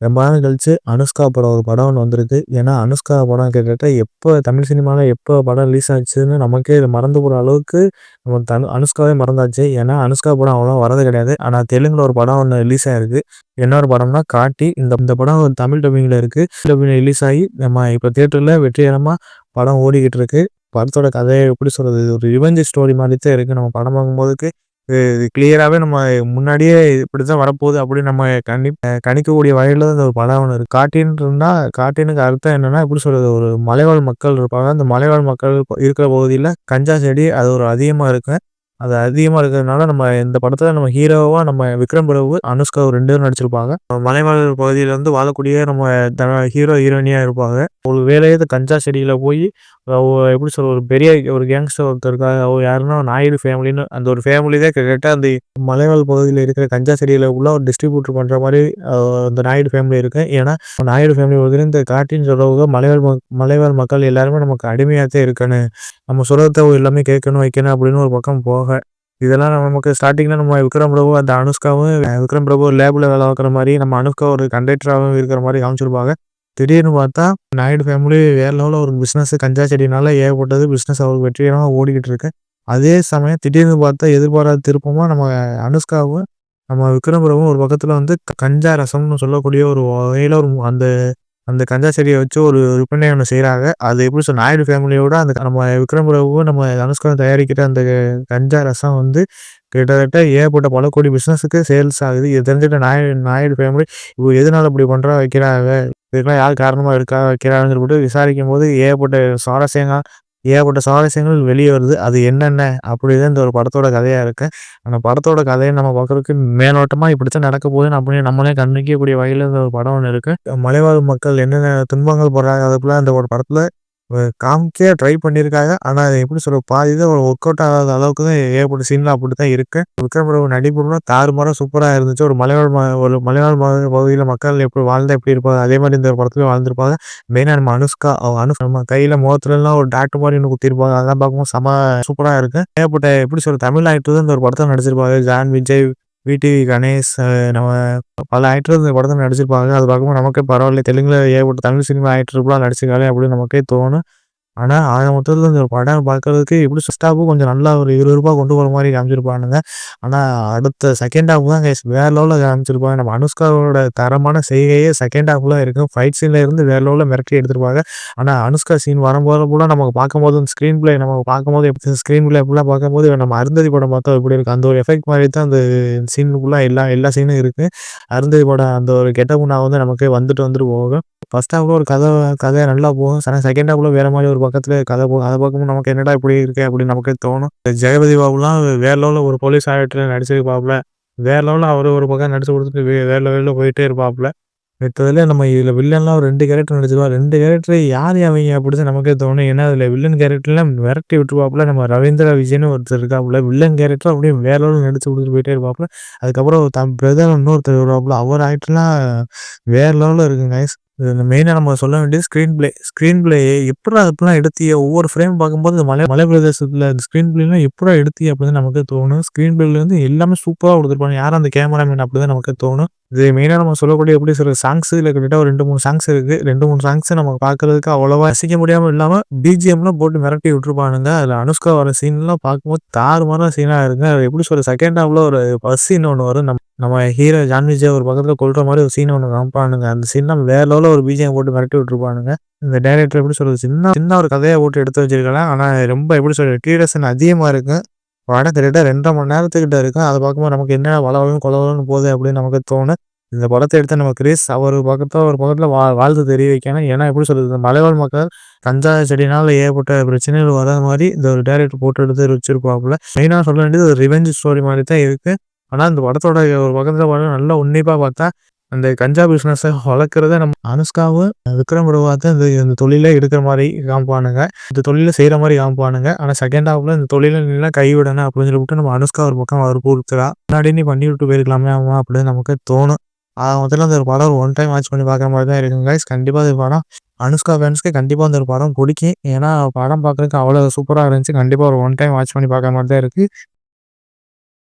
ரொம்ப நாள் கழிச்சு அனுஷ்கா படம் ஒரு படம் ஒன்று வந்திருக்கு. ஏன்னா அனுஷ்கா படம் கிட்டத்தட்ட எப்போ தமிழ் சினிமாவில் எப்போ படம் ரிலீஸ் ஆச்சுன்னு நமக்கே மறந்து போகிற அளவுக்கு நம்ம தனு அனுஷ்காவே மறந்தாச்சு. ஏன்னா அனுஷ்கா படம் அவ்வளோ வரது கிடையாது. ஆனால் தெலுங்கில் ஒரு படம் ஒன்று ரிலீஸ் ஆயிருக்கு. என்ன ஒரு படம்னா காட்டி. இந்த இந்த படம் தமிழ் டப்பிங்கில் இருக்குது டப்பிங்கில் ரிலீஸ் ஆகி நம்ம இப்போ தேட்டரில் வெற்றிகரமாக படம் ஓடிக்கிட்டு இருக்கு. படத்தோட கதையை எப்படி சொல்கிறது ஒரு ரிவெஞ்ச் ஸ்டோரி மாதிரி தான் இருக்குது நம்ம படம் பார்க்கும்போதுக்கு இது கிளியராகவே நம்ம முன்னாடியே இப்படி தான் வரப்போகுது அப்படின்னு நம்ம கணி கணிக்கக்கூடிய வகையில் இந்த ஒரு படம் ஒன்று இருக்குது காட்டின்னு இருந்தால் காட்டினுக்கு அர்த்தம் என்னென்னா எப்படி சொல்கிறது ஒரு மலைவாழ் மக்கள் இருப்பாங்க. அந்த மலைவாழ் மக்கள் இருக்கிற பகுதியில் கஞ்சா செடி அது ஒரு அதிகமாக இருக்கும். அது அதிகமாக இருக்கிறதுனால நம்ம இந்த படத்தில் நம்ம ஹீரோவாக நம்ம விக்ரம் பிரபு அனுஷ்கா ரெண்டு பேரும் நடிச்சிருப்பாங்க. மலைவாழ் பகுதியில் வந்து வாழக்கூடிய நம்ம ஹீரோ ஹீரோயினியாக இருப்பாங்க. ஒரு வேலையே கஞ்சா செடியில் போய் எப்படி சொல்ற ஒரு பெரிய ஒரு கேங்ஸ்டர் ஒருத்தர் அவர் யாருன்னா நாயுடு ஃபேமிலின்னு அந்த ஒரு ஃபேமிலி தான் கேட்டால் அந்த மலைவாழ் பகுதியில் இருக்கிற கஞ்சா செடியில் உள்ள ஒரு டிஸ்ட்ரிபியூட்டர் பண்ணுற மாதிரி அந்த நாயுடு ஃபேமிலி இருக்கு. ஏன்னா நாயுடு ஃபேமிலி வந்து இந்த காட்டின்னு சொல்றவங்க மலைவாழ் மலைவாழ் மக்கள் எல்லாருமே நமக்கு அடிமையாக இருக்கணும். நம்ம சொல்கிறத எல்லாமே கேட்கணும் வைக்கணும் அப்படின்னு ஒரு பக்கம் போக இதெல்லாம் நமக்கு ஸ்டார்டிங்கில் நம்ம விக்ரம் பிரபு அந்த அனுஷ்காவும் விக்ரம் பிரபு லேபில் வேலை பார்க்குற மாதிரி நம்ம அனுஷ்கா ஒரு கண்டக்டராகவும் இருக்கிற மாதிரி காமிச்சிருப்பாங்க. திடீர்னு பார்த்தா நாயுடு ஃபேமிலி வேற லெவலில் ஒரு பிஸ்னஸ் கஞ்சா செடினால ஏகப்பட்டது பிஸ்னஸ் அவருக்கு வெற்றிகரமாக ஓடிக்கிட்டு இருக்கு. அதே சமயம் திடீர்னு பார்த்தா எதிர்பாராத திருப்பமாக நம்ம அனுஷ்காவும் நம்ம விக்ரம் பிரபுவும் ஒரு பக்கத்தில் வந்து கஞ்சா ரசம்னு சொல்லக்கூடிய ஒரு வகையில் ஒரு அந்த அந்த கஞ்சா செடியை வச்சு ஒரு விற்பனை ஒன்று செய்கிறாங்க அது எப்படி சொல் நாயுடு ஃபேமிலியோட அந்த நம்ம விக்ரம் பிரபுவும் நம்ம அனுஷ்கா தயாரிக்கிற அந்த கஞ்சா ரசம் வந்து கிட்டத்தட்ட ஏகப்பட்ட பல கோடி பிஸ்னஸுக்கு சேல்ஸ் ஆகுது. இது தெரிஞ்சுட்டு நாயுடு நாயுடு ஃபேமிலி இப்போ எதனால இப்படி பண்ணுறா வைக்கிறாங்க? இதுக்கெல்லாம் யார் காரணமாக இருக்கா வைக்கிறாங்கன்னு சொல்லிட்டு விசாரிக்கும் போது ஏகப்பட்ட சுவாரஸ்யங்கள் ஏகப்பட்ட சுவாரஸ்யங்கள் வெளியே வருது. அது என்னென்ன? அப்படிதான் இந்த ஒரு படத்தோட கதையாக இருக்கு. அந்த படத்தோட கதையை நம்ம பார்க்குறதுக்கு மேலோட்டமாக இப்படித்தான் நடக்க போகுதுன்னு அப்படின்னு நம்மளே கண்ணிக்கக்கூடிய வகையில் இந்த ஒரு படம் ஒன்று இருக்குது மலைவாழ் மக்கள் என்னென்ன துன்பங்கள் போடுறாங்க அதுக்குள்ள அந்த ஒரு படத்தில் காமிக்க ட்ரை பண்ணியிருக்காங்க ஆனால் அது எப்படி சொல்ல பாதி தான் ஒர்க் அவுட் ஆகாத அளவுக்கு தான் ஏகப்பட்ட சீன்லாம் அப்படி தான் இருக்கு. விக்ரம் பிரபு நடிப்புலாம் தாறுமாறாக சூப்பராக இருந்துச்சு. ஒரு மலைவாழ் ஒரு மலைவாழ் பகுதியில் மக்கள் எப்படி வாழ்ந்தா எப்படி இருப்பாங்க? அதே மாதிரி இந்த படத்துலையும் வாழ்ந்துருப்பாங்க. மெயினாக நம்ம அனுஷ்கா அனுஷ் நம்ம கையில் முகத்துலலாம் ஒரு டாக்டர் மாதிரி ஒன்று குத்திருப்பாங்க. அதெல்லாம் பார்க்கும்போது செம சூப்பராக இருக்கு. ஏகப்பட்ட எப்படி சொல்ற தமிழ் ஆக்டர் இந்த ஒரு படத்தை நடிச்சிருப்பாங்க ஜான் விஜய் விடிவி கணேஷ் நம்ம பல ஆக்டர் இந்த படத்தில் நடிச்சிருப்பாங்க. அது பார்க்கும்போது நமக்கே பரவாயில்ல. தெலுங்கில் ஏகப்பட்ட தமிழ் சினிமா ஆக்டர் நடிச்சிருக்காங்க அப்படின்னு நமக்கே தோணும். ஆனால் ஆக மொத்தத்தில் இந்த படம் பார்க்கறதுக்கு எப்படி ஃபர்ஸ்ட் ஹாஃபும் கொஞ்சம் நல்லா ஒரு விறுவிறுப்பா கொண்டு போகிற மாதிரி காமிச்சிருப்பானுங்க. ஆனால் அடுத்த செகண்ட் ஹாஃப் தான் கைஸ் வேற லெவலில் காமிச்சிருப்பாங்க. நம்ம அனுஷ்காவோட தரமான செய்கையே செகண்ட் ஹாஃபில் இருக்கும். ஃபைட் சீனில் இருந்து வேற லெவலில் மிரட்டி எடுத்திருப்பாங்க. ஆனால் அனுஷ்கா சீன் வரும்போது கூட நமக்கு பார்க்கும்போது ஸ்க்ரீன் பிளே நம்ம பார்க்கும்போது எப்படி ஸ்க்ரீன் பிளே ஃபுல்லா பார்க்கும்போது நம்ம அருந்ததி படம் பார்த்தா எப்படி இருக்கும்? அந்த ஒரு எஃபெக்ட் மாதிரி தான் அந்த சீன் ஃபுல்லாக எல்லா எல்லா சீனும் இருக்குது அருந்ததி படம் அந்த ஒரு கெட்டப் நான் வந்து நமக்கு வந்துட்டு வந்துட்டு போகும். ஃபஸ்ட் ஹாஃபில் ஒரு கதை கதை நல்லா போகும். ஆனால் செகண்ட் ஹாஃபில் வேறு மாதிரி ஒரு பக்கத்துல கதை போ அதை பார்க்கும்போது நமக்கு என்னடா இப்படி இருக்கு அப்படின்னு நமக்கே தோணும். ஜெகபதி பாபுலாம் வேற லெவலில் ஒரு போலீஸ் ஆக்டரா நடிச்சிருப்பாப்புல. வேற லெவலில் அவர் ஒரு பக்கம் நடிச்சு கொடுத்துட்டு வேற லெவல்ல போயிட்டே இருப்பாப்புல. மித்ததுல நம்ம இதில் வில்லன்லாம் ஒரு ரெண்டு கேரக்டர் நடிச்சிருப்பாங்க. 2 கேரக்டர் யார் அவங்க அப்படின்னு நமக்கே தோணும். ஏன்னா அதுல வில்லன் கேரக்டர்லாம் விரட்டி விட்டுருவாப்புல. நம்ம ரவீந்திரா விஜய்னு ஒருத்தர் இருக்காப்புல. வில்லன் கேரக்டர் அப்படியே வேற லெவலில் நடிச்சு கொடுத்துட்டு போயிட்டே இருப்பாப்புல. அதுக்கப்புறம் தம் பிரதர் இன்னொருத்தர் வருவாப்புல. அவர் ஆக்டர்லாம் வேற லெவலில் இருக்குங்க கைஸ். மெயினாக நம்ம சொல்ல வேண்டியது ஸ்க்ரீன் பிளே. ஸ்க்ரீன் பிளே எப்புட்றா இப்படிலாம் எடுத்திய ஒவ்வொரு ஃப்ரேம் பார்க்கும்போது மலை மலை பிரதேசத்துல ஸ்க்ரீன் பிளேலாம் எப்புட்றா எடுத்தி அப்படின்னு நமக்கு தோணும். ஸ்க்ரீன் பிளேலேருந்து எல்லாமே சூப்பராக கொடுத்துருப்பாங்க யார் அந்த கேமராமேன் அப்படிதான் நமக்கு தோணும். இது மெயினாக நம்ம சொல்லக்கூடிய எப்படி சொல்ற சாங்ஸ் இல்லை கிட்டத்தட்ட ஒரு 2, 3 சாங்ஸ் இருக்கு. 2, 3 சாங்ஸ் நம்ம பார்க்கறதுக்கு அவ்வளோவா ரசிக்க முடியாம இல்லாம பிஜிஎம்லாம் போட்டு மிரட்டி விட்டுருப்பானுங்க. அதுல அனுஷ்கா வர சீன்லாம் பார்க்கும்போது தாறுமாறான சீனா இருக்குங்க. எப்படி சொல்ற செகண்ட் ஹாஃப்ல ஒரு பஸ் சீன் ஒன்று வரும். நம்ம நம்ம ஹீரோ ஜான் ஒரு பக்கத்துல கொள்கிற மாதிரி ஒரு சீன் ஒன்று காமிப்பானுங்க. அந்த சீன்லாம் வேற லெவலில் ஒரு பிஜிஎம் போட்டு மிரட்டி விட்டுருப்பானுங்க. இந்த டைரக்டர் எப்படி சொல்றது சின்ன சின்ன ஒரு கதையை போட்டு எடுத்து வச்சிருக்கலாம். ஆனா ரொம்ப எப்படி சொல்றது டியூரேஷன் அதிகமா இருக்கும் படம் கிட்டத்தட்ட 2 1/2 மணி நேரத்துக்கிட்ட இருக்கும். அதை பார்க்கும்போது நமக்கு என்ன வளவலும் கொலகொலன்னு போகுது அப்படின்னு நமக்கு தோணும். இந்த படத்தை எடுத்த நம்ம கிரேஸ் அவர் பக்கத்தில் ஒரு பக்கத்தில் வா வாழ்த்து தெரிய வைக்கணும் ஏன்னா எப்படி சொல்கிறது இந்த மலைவாழ் மக்கள் கஞ்சா செடினால் ஏகப்பட்ட பிரச்சனைகள் வராத மாதிரி இந்த ஒரு டேரக்டர் போட்டு எடுத்து வச்சிருப்பாப்புல. மெயினா சொல்ல வேண்டியது ஒரு ரிவெஞ்ச் ஸ்டோரி மாதிரி தான் இருக்குது ஆனால் இந்த படத்தோட ஒரு பக்கத்தில் பாத்தா நல்லா உன்னிப்பாக பார்த்தா அந்த கஞ்சா பிஸ்னஸை வளர்க்குறத நம்ம அனுஷ்காவும் விக்ரம் பிரபுவாத்தான் இந்த இந்த தொழிலே எடுக்கிற மாதிரி காமிப்பானுங்க. இந்த தொழிலை செய்கிற மாதிரி காமிப்பானுங்க. ஆனால் செகண்ட் ஹாஃப்ல இந்த தொழிலை நீலாம் கைவிடணும் அப்படின்னு சொல்லிட்டு நம்ம அனுஷ்கா ஒரு பக்கம் வற்புறுத்துறா. முன்னாடி நீ பண்ணி விட்டு போயிருக்கலாமே ஆமாம் அப்படின்னு நமக்கு தோணும். முதல்ல அந்த ஒரு படம் ஒன் டைம் வாட்ச் பண்ணி பார்க்குற மாதிரி தான் இருக்குங்க கைஸ். கண்டிப்பாக அது படம் அனுஷ்கா ஃபேன்ஸ்க்கு கண்டிப்பாக அந்த ஒரு படம் பிடிக்கும் ஏன்னா படம் பார்க்குறதுக்கு அவ்வளோ சூப்பராக இருந்துச்சு. கண்டிப்பாக ஒரு ஒன் டைம் வாட்ச் பண்ணி பார்க்குற மாதிரி தான் இருக்குது